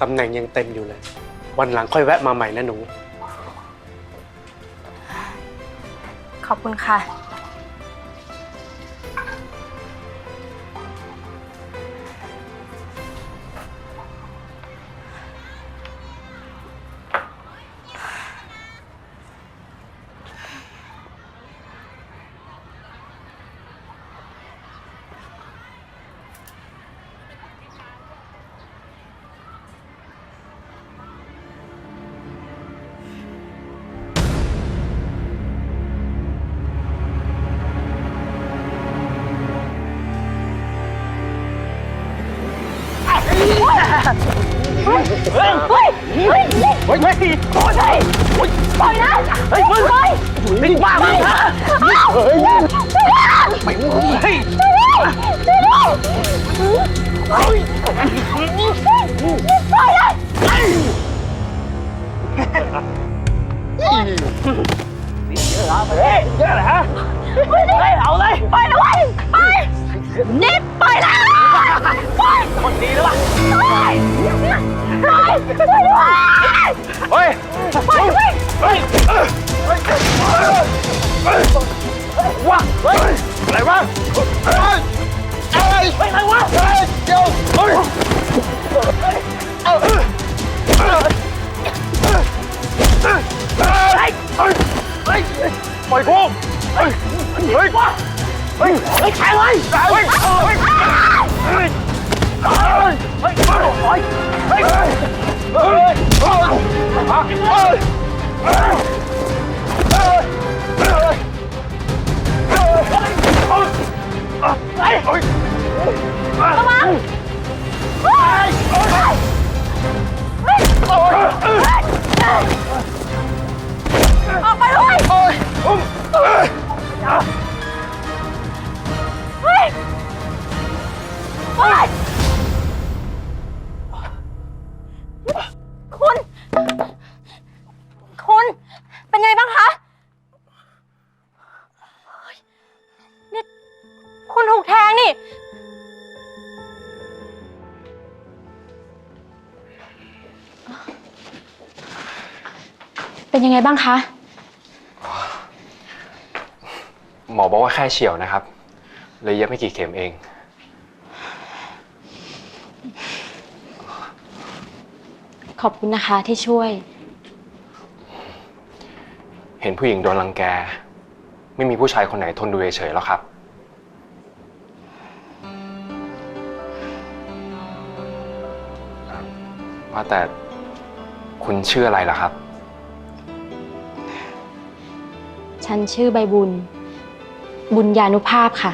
ตำแหน่งยังเต็มอยู่เลย วันหลังค่อยแวะมาใหม่นะหนู ขอบคุณค่ะ เฮ้ย เฮ้ย เฮ้ย เฮ้ย โอ้ยปล่อยนะเฮ้ยมึงเฮ้ยนี่บ้ามึงฮะเฮ้ยไม่มึงเฮ้ยเฮ้ยปล่อยนะเยอะแล้วเฮ้ยเยอะแล้ว ปล่อยกูเฮ้ยเฮ้ยเฮ้ยเฮ้ยแทงเลยเฮ้ยเฮ้ยเฮ้ยเฮ้ยเฮ้ยโอ้ยเฮ้ยเฮ้ยเฮ้ยเฮ้ย คุณ คุณ เป็นไงบ้างคะเฮ้ยนี่คุณถูกแทงนี่ เป็นยังไงบ้างคะ หมอบอกว่าแค่เฉียวนะครับ เลยเย็บไม่กี่เข็มเอง ขอบคุณนะคะที่ช่วย เห็นผู้หญิงโดนรังแก ไม่มีผู้ชายคนไหนทนดูเฉยๆแล้วครับ ว่าแต่คุณชื่ออะไรล่ะครับ ฉันชื่อใบบุญ บุญญานุภาพค่ะ